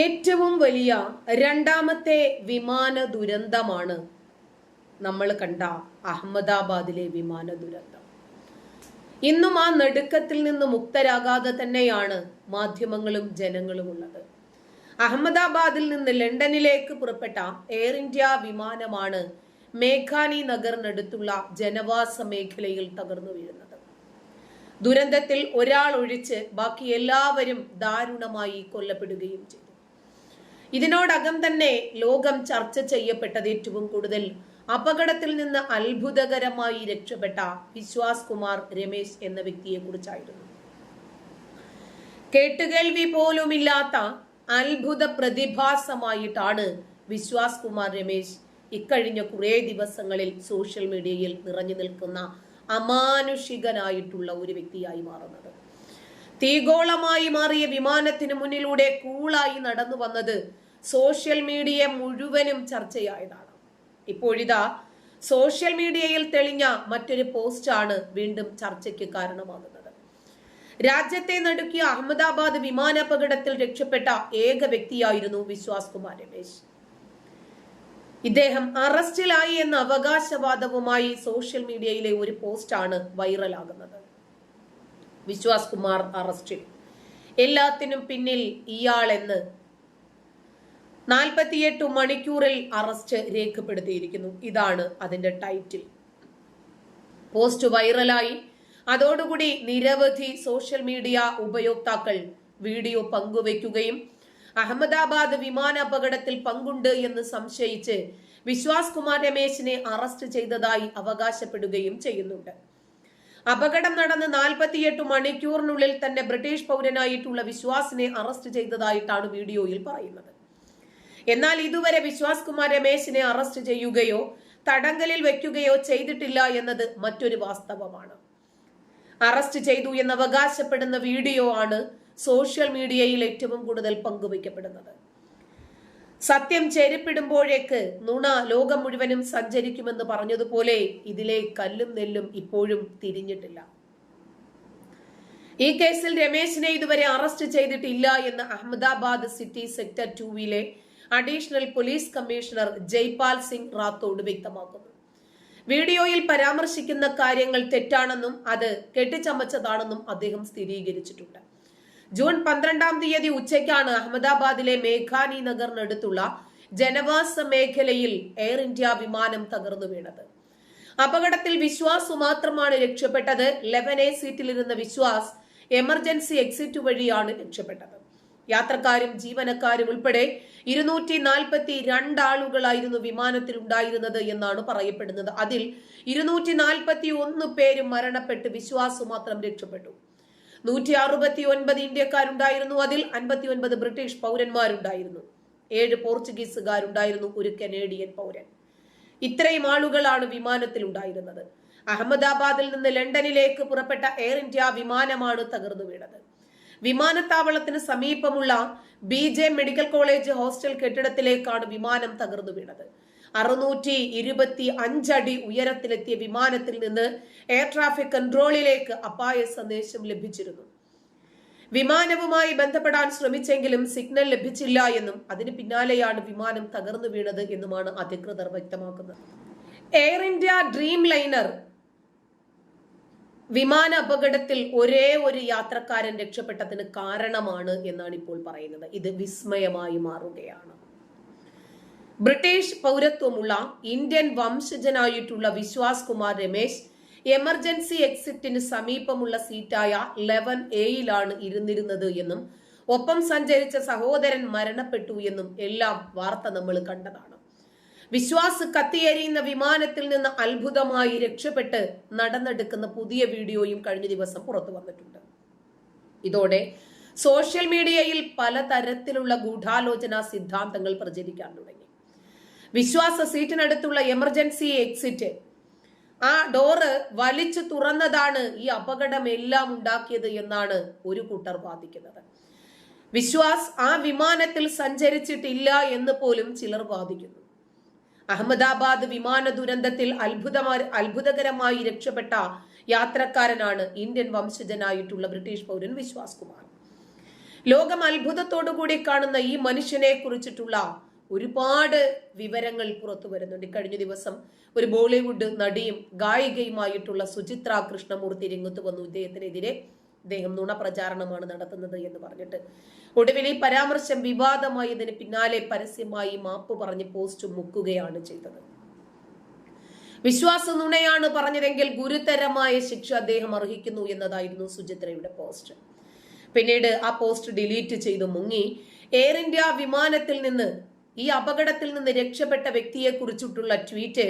ഏറ്റവും വലിയ രണ്ടാമത്തെ വിമാന ദുരന്തമാണ് നമ്മൾ കണ്ട അഹമ്മദാബാദിലെ വിമാന ദുരന്തം. ഇന്നും ആ നടുക്കത്തിൽ നിന്ന് മുക്തരാകാതെ തന്നെയാണ് മാധ്യമങ്ങളും ജനങ്ങളും ഉള്ളത്. അഹമ്മദാബാദിൽ നിന്ന് ലണ്ടനിലേക്ക് പുറപ്പെട്ട എയർ ഇന്ത്യ വിമാനമാണ് മേഘാനി നഗറിനടുത്തുള്ള ജനവാസ മേഖലയിൽ തകർന്നു വീഴുന്നത്. ദുരന്തത്തിൽ ഒരാൾ ഒഴിച്ച് ബാക്കി എല്ലാവരും ദാരുണമായി കൊല്ലപ്പെടുകയും ചെയ്തു. ഇതിനോടകം തന്നെ ലോകം ചർച്ച ചെയ്യപ്പെട്ടത് ഏറ്റവും കൂടുതൽ അപകടത്തിൽ നിന്ന് അത്ഭുതകരമായി രക്ഷപ്പെട്ട വിശ്വാസ് കുമാർ രമേശ് എന്ന വ്യക്തിയെ കുറിച്ചായിരുന്നു കേട്ടുകേൾവി പോലുമില്ലാത്ത അത്ഭുത പ്രതിഭാസമായിട്ടാണ് വിശ്വാസ് കുമാർ രമേശ് ഇക്കഴിഞ്ഞ കുറേ ദിവസങ്ങളിൽ സോഷ്യൽ മീഡിയയിൽ നിറഞ്ഞു നിൽക്കുന്ന അമാനുഷികനായിട്ടുള്ള ഒരു വ്യക്തിയായി മാറുന്നത്. തീഗോളമായി മാറിയ വിമാനത്തിന് മുന്നിലൂടെ കൂളായി നടന്നു വന്നത് സോഷ്യൽ മീഡിയ മുഴുവനും ചർച്ചയായതാണ്. ഇപ്പോഴിതാ സോഷ്യൽ മീഡിയയിൽ തെളിഞ്ഞ മറ്റൊരു പോസ്റ്റാണ് വീണ്ടും ചർച്ചയ്ക്ക് കാരണമാകുന്നത്. രാജ്യത്തെ നടുക്കിയ അഹമ്മദാബാദ് വിമാനാപകടത്തിൽ രക്ഷപ്പെട്ട ഏക വ്യക്തിയായിരുന്നു വിശ്വാസ് കുമാർ രമേശ്. ഇദ്ദേഹം അറസ്റ്റിലായി എന്ന അവകാശവാദവുമായി സോഷ്യൽ മീഡിയയിലെ ഒരു പോസ്റ്റാണ് വൈറലാകുന്നത്. വിശ്വാസ് കുമാർ അറസ്റ്റിൽ. എല്ലാത്തിനും പിന്നിൽ ഇയാളെന്ന് നാൽപ്പത്തിയെട്ട് മണിക്കൂറിൽ അറസ്റ്റ് രേഖപ്പെടുത്തിയിരിക്കുന്നു. ഇതാണ് അതിന്റെ ടൈറ്റിൽ. പോസ്റ്റ് വൈറലായി. അതോടുകൂടി നിരവധി സോഷ്യൽ മീഡിയ ഉപയോക്താക്കൾ വീഡിയോ പങ്കുവയ്ക്കുകയും അഹമ്മദാബാദ് വിമാന അപകടത്തിൽ പങ്കുണ്ട് എന്ന് സംശയിച്ച് വിശ്വാസ് കുമാർ രമേശിനെ അറസ്റ്റ് ചെയ്തതായി അവകാശപ്പെടുകയും ചെയ്യുന്നുണ്ട്. അപകടം നടന്ന് നാൽപ്പത്തിയെട്ട് മണിക്കൂറിനുള്ളിൽ തന്നെ ബ്രിട്ടീഷ് പൗരനായിട്ടുള്ള വിശ്വാസിനെ അറസ്റ്റ് ചെയ്തതായിട്ടാണ് വീഡിയോയിൽ പറയുന്നത്. എന്നാൽ ഇതുവരെ വിശ്വാസ് കുമാർ രമേശിനെ അറസ്റ്റ് ചെയ്യുകയോ തടങ്കലിൽ വെക്കുകയോ ചെയ്തിട്ടില്ല എന്നത് മറ്റൊരു വാസ്തവമാണ്. അറസ്റ്റ് ചെയ്തു എന്ന് അവകാശപ്പെടുന്ന വീഡിയോ ആണ് സോഷ്യൽ മീഡിയയിൽ ഏറ്റവും കൂടുതൽ പങ്കുവയ്ക്കപ്പെടുന്നത്. സത്യം ചെരുപ്പിടുമ്പോഴേക്ക് നുണ ലോകം മുഴുവനും സഞ്ചരിക്കുമെന്ന് പറഞ്ഞതുപോലെ ഇതിലെ കല്ലും നെല്ലും ഇപ്പോഴും തിരിഞ്ഞിട്ടില്ല. ഈ കേസിൽ രമേശിനെ ഇതുവരെ അറസ്റ്റ് ചെയ്തിട്ടില്ല എന്ന് Ahmedabad city sector ടൂവിലെ additional police commissioner Jaipal Singh Rathod വ്യക്തമാക്കുന്നു. വീഡിയോയിൽ പരാമർശിക്കുന്ന കാര്യങ്ങൾ തെറ്റാണെന്നും അത് കെട്ടിച്ചമച്ചതാണെന്നും അദ്ദേഹം സ്ഥിരീകരിച്ചിട്ടുണ്ട്. ജൂൺ പന്ത്രണ്ടാം തീയതി ഉച്ചയ്ക്കാണ് അഹമ്മദാബാദിലെ മേഘാനി നഗറിനടുത്തുള്ള ജനവാസ മേഖലയിൽ എയർ ഇന്ത്യ വിമാനം തകർന്നു വീണത്. അപകടത്തിൽ വിശ്വാസ് മാത്രമാണ് രക്ഷപ്പെട്ടത്. ലെവൻ എ സീറ്റിലിരുന്ന വിശ്വാസ് എമർജൻസി എക്സിറ്റ് വഴിയാണ് രക്ഷപ്പെട്ടത്. യാത്രക്കാരും ജീവനക്കാരും ഉൾപ്പെടെ ഇരുന്നൂറ്റി നാൽപ്പത്തി രണ്ടാളുകളായിരുന്നു വിമാനത്തിൽ ഉണ്ടായിരുന്നത് എന്നാണ് പറയപ്പെടുന്നത്. അതിൽ ഇരുന്നൂറ്റി നാൽപ്പത്തി ഒന്ന് പേരും മരണപ്പെട്ട് വിശ്വാസം മാത്രം രക്ഷപ്പെട്ടു. നൂറ്റി അറുപത്തി ഒൻപത് ഇന്ത്യക്കാരുണ്ടായിരുന്നു അതിൽ അൻപത്തി ഒൻപത് ബ്രിട്ടീഷ് പൗരന്മാരുണ്ടായിരുന്നു. ഏഴ് പോർച്ചുഗീസുകാരുണ്ടായിരുന്നു ഒരു കനേഡിയൻ പൗരൻ. ഇത്രയും ആളുകളാണ് വിമാനത്തിൽ ഉണ്ടായിരുന്നത് അഹമ്മദാബാദിൽ നിന്ന് ലണ്ടനിലേക്ക് പുറപ്പെട്ട എയർ ഇന്ത്യ വിമാനമാണ് തകർന്നു വീണത് വിമാനത്താവളത്തിന് സമീപമുള്ള B J medical college hostel കെട്ടിടത്തിലേക്കാണ് വിമാനം തകർന്നു വീണത്. അറുന്നൂറ്റി ഇരുപത്തി അഞ്ചടി ഉയരത്തിലെത്തിയ വിമാനത്തിൽ നിന്ന് എയർ ട്രാഫിക് കൺട്രോളിലേക്ക് അപായ സന്ദേശം ലഭിച്ചിരുന്നു. വിമാനവുമായി ബന്ധപ്പെടാൻ ശ്രമിച്ചെങ്കിലും സിഗ്നൽ ലഭിച്ചില്ല എന്നും അതിന് പിന്നാലെയാണ് വിമാനം തകർന്നു വീണത് എന്നുമാണ് അധികൃതർ വ്യക്തമാക്കുന്നത്. എയർ ഇന്ത്യ ഡ്രീം ലൈനർ വിമാന അപകടത്തിൽ ഒരേ ഒരു യാത്രക്കാരൻ രക്ഷപ്പെട്ടതിന് കാരണമാണ് എന്നാണ് ഇപ്പോൾ പറയുന്നത്. ഇത് വിസ്മയമായി മാറുകയാണ്. ബ്രിട്ടീഷ് പൗരത്വമുള്ള ഇന്ത്യൻ വംശജനായിട്ടുള്ള വിശ്വാസ് കുമാർ രമേശ് എമർജൻസി എക്സിറ്റിന് സമീപമുള്ള സീറ്റായ ലെവൻ എയിലാണ് ഇരുന്നിരുന്നത് എന്നും ഒപ്പം സഞ്ചരിച്ച സഹോദരൻ മരണപ്പെട്ടു എന്നും എല്ലാം വാർത്ത നമ്മൾ കണ്ടതാണ്. വിശ്വാസ് കത്തിയേരിയുന്ന വിമാനത്തിൽ നിന്ന് അത്ഭുതമായി രക്ഷപ്പെട്ട് നടന്നെടുക്കുന്ന പുതിയ വീഡിയോയും കഴിഞ്ഞ ദിവസം പുറത്തു വന്നിട്ടുണ്ട്. ഇതോടെ സോഷ്യൽ മീഡിയയിൽ പലതരത്തിലുള്ള ഗൂഢാലോചന സിദ്ധാന്തങ്ങൾ പ്രചരിക്കാൻ തുടങ്ങി. വിശ്വാസ സീറ്റിനടുത്തുള്ള എമർജൻസി എക്സിറ്റ്. ആ ഡോറ് വലിച്ചു തുറന്നതാണ് ഈ അപകടമെല്ലാം ഉണ്ടാക്കിയത് എന്നാണ് ഒരു കൂട്ടർ വാദിക്കുന്നത്. വിശ്വാസ് ആ വിമാനത്തിൽ സഞ്ചരിച്ചിട്ടില്ല എന്ന് പോലും ചിലർ വാദിക്കുന്നു. അഹമ്മദാബാദ് വിമാന ദുരന്തത്തിൽ അത്ഭുതമാ അത്ഭുതകരമായി രക്ഷപ്പെട്ട യാത്രക്കാരനാണ് ഇന്ത്യൻ വംശജനായിട്ടുള്ള ബ്രിട്ടീഷ് പൗരൻ വിശ്വാസ് കുമാർ. ലോകം അത്ഭുതത്തോടുകൂടി കാണുന്ന ഈ മനുഷ്യനെ കുറിച്ചിട്ടുള്ള ഒരുപാട് വിവരങ്ങൾ പുറത്തു വരുന്നുണ്ട്. കഴിഞ്ഞ ദിവസം ഒരു ബോളിവുഡ് നടിയും ഗായികയുമായിട്ടുള്ള സുചിത്ര കൃഷ്ണമൂർത്തി രംഗത്ത് വന്നു. ഇദ്ദേഹത്തിനെതിരെ ഇദ്ദേഹം നുണപ്രചാരണമാണ് നടത്തുന്നത് എന്ന് പറഞ്ഞിട്ട്. ഒടുവിൽ ഈ പരാമർശം വിവാദമായതിന് പിന്നാലെ പരസ്യമായി മാപ്പ് പറഞ്ഞ് പോസ്റ്റ് മുക്കുകയാണ് ചെയ്തത്. വിശ്വാസ നുണയാണ് പറഞ്ഞതെങ്കിൽ ഗുരുതരമായ ശിക്ഷ അദ്ദേഹം അർഹിക്കുന്നു എന്നതായിരുന്നു സുചിത്രയുടെ പോസ്റ്റ്. പിന്നീട് ആ പോസ്റ്റ് ഡിലീറ്റ് ചെയ്തു മുങ്ങി. എയർ ഇന്ത്യ വിമാനത്തിൽ നിന്ന് ഈ അപകടത്തിൽ നിന്ന് രക്ഷപ്പെട്ട വ്യക്തിയെ കുറിച്ചിട്ടുള്ള ട്വീറ്റ്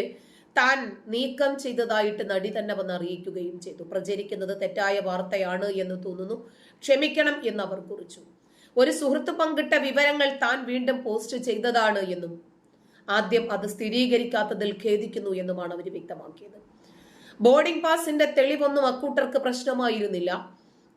താൻ നീക്കം ചെയ്തതായിട്ട് നടി തന്നെ വന്ന് അറിയിക്കുകയും ചെയ്തു. പ്രചരിക്കുന്നത് തെറ്റായ വാർത്തയാണ് എന്ന് തോന്നുന്നു. ക്ഷമിക്കണം എന്ന് അവർ കുറിച്ചു. ഒരു സുഹൃത്ത് പങ്കിട്ട വിവരങ്ങൾ താൻ വീണ്ടും പോസ്റ്റ് ചെയ്തതാണ് എന്നും ആദ്യം അത് സ്ഥിരീകരിക്കാത്തതിൽ ഖേദിക്കുന്നു എന്നുമാണ് അവർ വ്യക്തമാക്കിയത്. ബോർഡിംഗ് പാസിന്റെ തെളിവൊന്നും അക്കൂട്ടർക്ക് പ്രശ്നമായിരുന്നില്ല.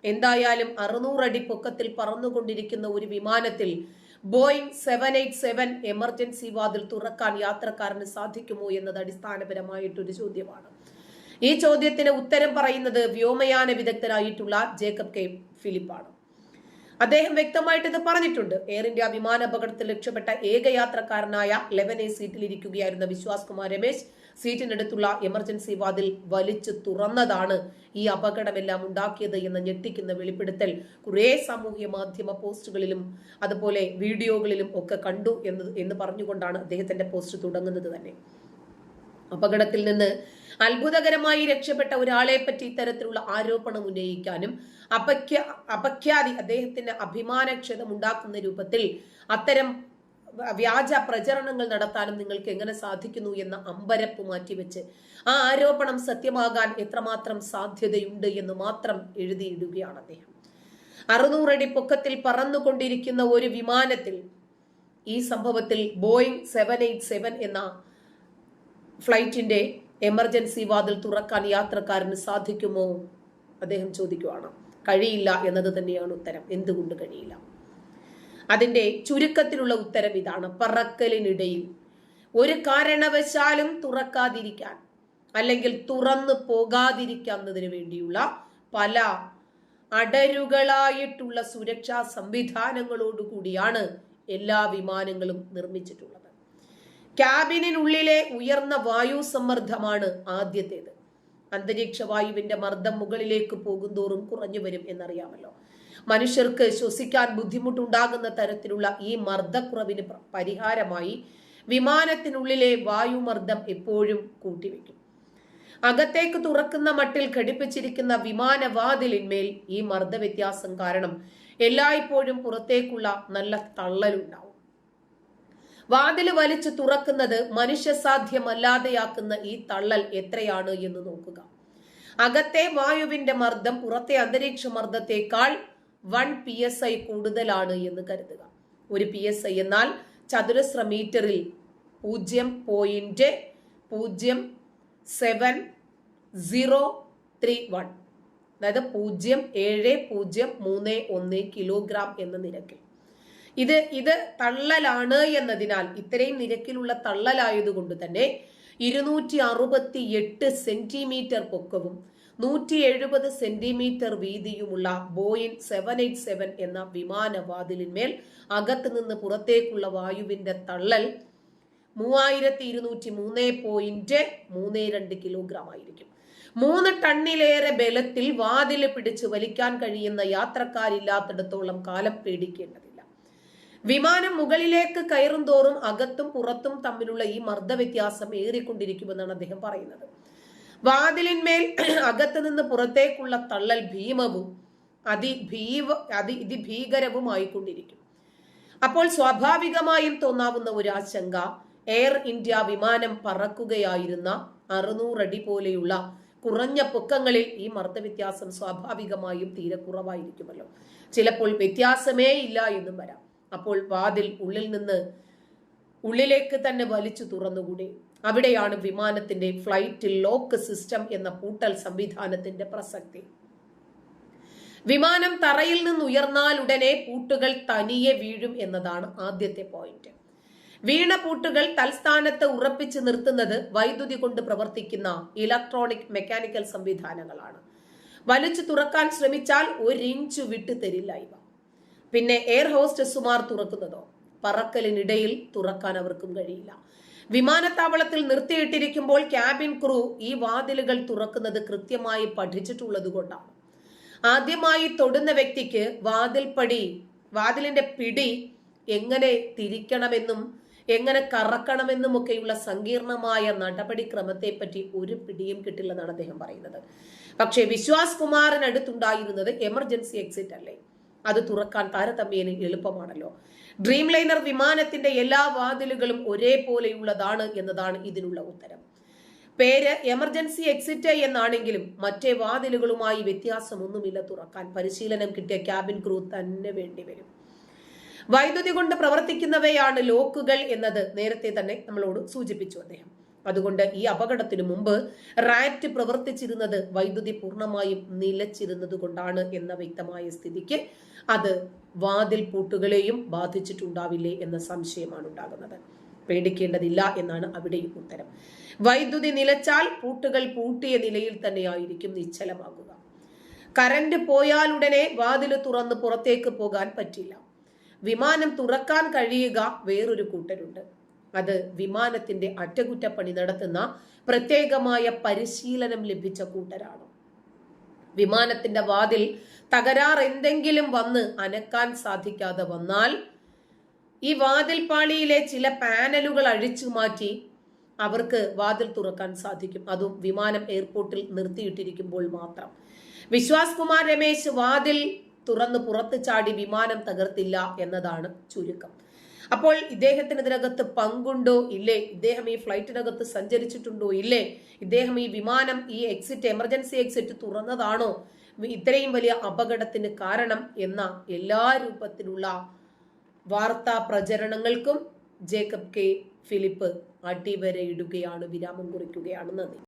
എന്തായാലും അറുന്നൂറടി പൊക്കത്തിൽ പറന്നുകൊണ്ടിരിക്കുന്ന ഒരു വിമാനത്തിൽ Boeing seven eight seven emergency വാതിൽ തുറക്കാൻ യാത്രക്കാരന് സാധിക്കുമോ എന്നത് അടിസ്ഥാനപരമായിട്ടൊരു ചോദ്യമാണ്. ഈ ചോദ്യത്തിന് ഉത്തരം പറയുന്നത് വ്യോമയാന വിദഗ്ധനായിട്ടുള്ള ജേക്കബ് കെ. ഫിലിപ്പാണ്. അദ്ദേഹം വ്യക്തമായിട്ട് ഇത് പറഞ്ഞിട്ടുണ്ട്. എയർ ഇന്ത്യ വിമാന അപകടത്തിൽ രക്ഷപ്പെട്ട ഏക യാത്രക്കാരനായ ലെവൻ എ സീറ്റിലിരിക്കുകയായിരുന്ന വിശ്വാസ് കുമാർ രമേശ് സീറ്റിനടുത്തുള്ള എമർജൻസി വാതിൽ വലിച്ചു തുറന്നതാണ് ഈ അപകടമെല്ലാം ഉണ്ടാക്കിയത് എന്ന ഞെട്ടിക്കുന്ന വെളിപ്പെടുത്തൽ. കുറേ സാമൂഹ്യ മാധ്യമ പോസ്റ്റുകളിലും അതുപോലെ വീഡിയോകളിലും ഒക്കെ കണ്ടു എന്ന് എന്ന് പറഞ്ഞുകൊണ്ടാണ് അദ്ദേഹത്തിന്റെ പോസ്റ്റ് തുടങ്ങുന്നത് തന്നെ. അപകടത്തിൽ നിന്ന് അത്ഭുതകരമായി രക്ഷപ്പെട്ട ഒരാളെ പറ്റി ഇത്തരത്തിലുള്ള ആരോപണം ഉന്നയിക്കാനും അപഖ്യ അപഖ്യാതി അദ്ദേഹത്തിന് അഭിമാനക്ഷതം ഉണ്ടാക്കുന്ന രൂപത്തിൽ അത്തരം വ്യാജ പ്രചരണങ്ങൾ നടത്താനും നിങ്ങൾക്ക് എങ്ങനെ സാധിക്കുന്നു എന്ന അമ്പരപ്പ് മാറ്റിവെച്ച് ആ ആരോപണം സത്യമാകാൻ എത്രമാത്രം സാധ്യതയുണ്ട് എന്ന് മാത്രം എഴുതിയിടുകയാണ് അദ്ദേഹം. അറുന്നൂറടി പൊക്കത്തിൽ പറന്നുകൊണ്ടിരിക്കുന്ന ഒരു വിമാനത്തിൽ ഈ സംഭവത്തിൽ ബോയിങ് സെവൻ എയ്റ്റ് സെവൻ എന്ന ഫ്ലൈറ്റിന്റെ എമർജൻസി വാതിൽ തുറക്കാൻ യാത്രക്കാരന് സാധിക്കുമോ? അദ്ദേഹം ചോദിക്കുവാണ്. കഴിയില്ല എന്നത് തന്നെയാണ് ഉത്തരം. എന്തുകൊണ്ട് കഴിയില്ല? അതിന്റെ ചുരുക്കത്തിലുള്ള ഉത്തരം ഇതാണ്. പറക്കലിനിടയിൽ ഒരു കാരണവശാലും തുറക്കാതിരിക്കാൻ അല്ലെങ്കിൽ തുറന്നു പോകാതിരിക്കുന്നതിന് വേണ്ടിയുള്ള പല അടരുകളായിട്ടുള്ള സുരക്ഷാ സംവിധാനങ്ങളോടുകൂടിയാണ് എല്ലാ വിമാനങ്ങളും നിർമ്മിച്ചിട്ടുള്ളത്. ക്യാബിനുള്ളിലെ ഉയർന്ന വായു സമ്മർദ്ദമാണ് ആദ്യത്തേത്. അന്തരീക്ഷ വായുവിന്റെ മർദ്ദം മുകളിലേക്ക് പോകുന്തോറും കുറഞ്ഞു വരും എന്നറിയാമല്ലോ. മനുഷ്യർക്ക് ശ്വസിക്കാൻ ബുദ്ധിമുട്ടുണ്ടാകുന്ന തരത്തിലുള്ള ഈ മർദ്ദക്കുറവിന് പരിഹാരമായി വിമാനത്തിനുള്ളിലെ വായുമർദ്ദം എപ്പോഴും കൂട്ടിവെക്കും. അകത്തേക്ക് തുറക്കുന്ന മട്ടിൽ ഘടിപ്പിച്ചിരിക്കുന്ന വിമാനവാതിലിന്മേൽ ഈ മർദ്ദവ്യത്യാസം കാരണം എല്ലായ്പ്പോഴും പുറത്തേക്കുള്ള നല്ല തള്ളലുണ്ടാവും. വാതിൽ വലിച്ചു തുറക്കുന്നത് മനുഷ്യസാധ്യമല്ലാതെയാക്കുന്ന ഈ തള്ളൽ എത്രയാണ് എന്ന് നോക്കുക. അകത്തെ വായുവിന്റെ മർദ്ദം പുറത്തെ അന്തരീക്ഷ മർദ്ദത്തെക്കാൾ വൺ പി എസ് ഐ കൂടുതലാണ് എന്ന് കരുതുക. ഒരു പി എസ് ഐ എന്നാൽ ചതുരശ്ര മീറ്ററിൽ പൂജ്യം പോയിന്റ് പൂജ്യം സെവൻ സീറോ ത്രീ വൺ അതായത് പൂജ്യം ഏഴ് പൂജ്യം മൂന്ന് ഒന്ന് കിലോഗ്രാം എന്ന നിരക്കിൽ. ഇത് ഇത് തള്ളലാണ് എന്നതിനാൽ ഇത്രയും നിരക്കിലുള്ള തള്ളലായതുകൊണ്ട് തന്നെ ഇരുന്നൂറ്റി അറുപത്തി എട്ട് സെന്റിമീറ്റർ പൊക്കവും നൂറ്റി എഴുപത് സെന്റിമീറ്റർ വീതിയുമുള്ള ബോയിൻ സെവൻ എയ്റ്റ് സെവൻ എന്ന വിമാനവാതിലിന്മേൽ അകത്ത് നിന്ന് പുറത്തേക്കുള്ള വായുവിന്റെ തള്ളൽ മൂവായിരത്തി ഇരുന്നൂറ്റി മൂന്ന് പോയിന്റ് മൂന്ന് രണ്ട് കിലോഗ്രാം ആയിരിക്കും. മൂന്ന് ടണ്ണിലേറെ ബലത്തിൽ വാതിൽ പിടിച്ച് വലിക്കാൻ കഴിയുന്ന യാത്രക്കാരില്ലാത്തിടത്തോളം കാലം പേടിക്കേണ്ടതില്ല. വിമാനം മുകളിലേക്ക് കയറും തോറും അകത്തും പുറത്തും തമ്മിലുള്ള ഈ മർദ്ദവ്യത്യാസം ഏറിക്കൊണ്ടിരിക്കുമെന്നാണ് അദ്ദേഹം പറയുന്നത്. വാതിലിന്മേൽ അകത്ത് നിന്ന് പുറത്തേക്കുള്ള തള്ളൽ ഭീമവും അതിഭീവ അതി ഇതിഭീകരവുമായിക്കൊണ്ടിരിക്കും. അപ്പോൾ സ്വാഭാവികമായും തോന്നാവുന്ന ഒരു ആശങ്ക എയർ ഇന്ത്യ വിമാനം പറക്കുകയായിരുന്ന അറുന്നൂറടി പോലെയുള്ള കുറഞ്ഞ പൊക്കങ്ങളിൽ ഈ മർദ്ദവ്യത്യാസം സ്വാഭാവികമായും തീരെ കുറവായിരിക്കുമല്ലോ. ചിലപ്പോൾ വ്യത്യാസമേ ഇല്ല എന്നും വരാം. അപ്പോൾ വാതിൽ ഉള്ളിൽ നിന്ന് ഉള്ളിലേക്ക് തന്നെ വലിച്ചു തുറന്നുകൂടി? അവിടെയാണ് വിമാനത്തിന്റെ ഫ്ലൈറ്റ് ലോക്ക് സിസ്റ്റം എന്ന പൂട്ടൽ സംവിധാനത്തിന്റെ പ്രസക്തി. വിമാനം തറയിൽ നിന്ന് ഉയർന്നാൽ ഉടനെ പൂട്ടുകൾ തനിയെ വീഴും എന്നതാണ് ആദ്യത്തെ പോയിന്റ് വീണ പൂട്ടുകൾ തൽസ്ഥാനത്ത് ഉറപ്പിച്ചു നിർത്തുന്നത് വൈദ്യുതി കൊണ്ട് പ്രവർത്തിക്കുന്ന ഇലക്ട്രോണിക് മെക്കാനിക്കൽ സംവിധാനങ്ങളാണ്. വലിച്ചു തുറക്കാൻ ശ്രമിച്ചാൽ ഒരു ഇഞ്ച് വിട്ടു തരില്ല ഇവ. പിന്നെ എയർ ഹോസ്റ്റസുമാർ തുറക്കുന്നതോ? പറക്കലിനിടയിൽ തുറക്കാൻ അവർക്കും കഴിയില്ല. വിമാനത്താവളത്തിൽ നിർത്തിയിട്ടിരിക്കുമ്പോൾ ക്യാബിൻ ക്രൂ ഈ വാതിലുകൾ തുറക്കുന്നത് കൃത്യമായി പഠിച്ചിട്ടുള്ളത് കൊണ്ടാണ്. ആദ്യമായി തൊടുന്ന വ്യക്തിക്ക് വാതിൽപ്പടി വാതിലിന്റെ പിടി എങ്ങനെ തിരിക്കണമെന്നും എങ്ങനെ കറക്കണമെന്നും ഒക്കെയുള്ള സങ്കീർണമായ നടപടിക്രമത്തെപ്പറ്റി ഒരു പിടിയും കിട്ടില്ലെന്നാണ് അദ്ദേഹം പറയുന്നത്. പക്ഷേ വിശ്വാസ് കുമാറിനടുത്തുണ്ടായിരുന്നത് എമർജൻസി എക്സിറ്റ് അല്ലേ? അത് തുറക്കാൻ താരതമ്യേന എളുപ്പമാണല്ലോ. ഡ്രീം ലൈനർ വിമാനത്തിന്റെ എല്ലാ വാതിലുകളും ഒരേപോലെയുള്ളതാണ് എന്നതാണ് ഇതിനുള്ള ഉത്തരം. പേര് എമർജൻസി എക്സിറ്റ് എന്നാണെങ്കിലും മറ്റേ വാതിലുകളുമായി വ്യത്യാസമൊന്നുമില്ല തുറക്കാൻ. പരിശീലനം കിട്ടിയ ക്യാബിൻ ക്രൂ തന്നെ വേണ്ടിവരും വൈദ്യുതി കൊണ്ട് പ്രവർത്തിക്കുന്നവയാണ് ലോക്കുകൾ എന്നത് നേരത്തെ തന്നെ നമ്മളോട് സൂചിപ്പിച്ചു അദ്ദേഹം. അതുകൊണ്ട് ഈ അപകടത്തിനു മുമ്പ് റാറ്റ് പ്രവർത്തിച്ചിരുന്നത് വൈദ്യുതി പൂർണമായും നിലച്ചിരുന്നത് കൊണ്ടാണ് എന്ന വ്യക്തമായ സ്ഥിതിക്ക് അത് വാതിൽ പൂട്ടുകളെയും ബാധിച്ചിട്ടുണ്ടാവില്ലേ എന്ന സംശയമാണ് ഉണ്ടാകുന്നത്. പേടിക്കേണ്ടതില്ല എന്നാണ് അവിടെയും ഉത്തരം. വൈദ്യുതി നിലച്ചാൽ പൂട്ടുകൾ പൂട്ടിയ നിലയിൽ തന്നെയായിരിക്കും നിശ്ചലമാകുക. കറന്റ് പോയാലുടനെ വാതിൽ തുറന്ന് പുറത്തേക്ക് പോകാൻ പറ്റില്ല. വിമാനം തുറക്കാൻ കഴിയുക വേറൊരു കൂട്ടരുണ്ട്. അത് വിമാനത്തിന്റെ അറ്റകുറ്റപ്പണി നടത്തുന്ന പ്രത്യേകമായ പരിശീലനം ലഭിച്ച കൂട്ടരാണ്. വിമാനത്തിന്റെ വാതിൽ തകരാർ എന്തെങ്കിലും വന്ന് അനക്കാൻ സാധിക്കാതെ വന്നാൽ ഈ വാതിൽപ്പാളിയിലെ ചില പാനലുകൾ അഴിച്ചു മാറ്റി അവർക്ക് വാതിൽ തുറക്കാൻ സാധിക്കും. അതും വിമാനം എയർപോർട്ടിൽ നിർത്തിയിട്ടിരിക്കുമ്പോൾ മാത്രം. വിശ്വാസ് കുമാർ രമേശ് വാതിൽ തുറന്ന് പുറത്ത് ചാടി വിമാനം തകർത്തില്ല എന്നതാണ് ചുരുക്കം. അപ്പോൾ ഇദ്ദേഹത്തിന് ഇതിനകത്ത് പങ്കുണ്ടോ ഇല്ലേ? ഇദ്ദേഹം ഈ ഫ്ലൈറ്റിനകത്ത് സഞ്ചരിച്ചിട്ടുണ്ടോ ഇല്ലേ? ഇദ്ദേഹം ഈ വിമാനം ഈ എക്സിറ്റ് എമർജൻസി എക്സിറ്റ് തുറന്നതാണോ? ഇത്രയും വലിയ അപകടത്തിന് കാരണം എന്ന എല്ലാ രൂപത്തിലുള്ള വാർത്താ പ്രചരണങ്ങൾക്കും ജേക്കബ് കെ. ഫിലിപ്പ് അടിവരയിടുകയാണ് വിരാമം കുറിക്കുകയാണ്. നന്ദി.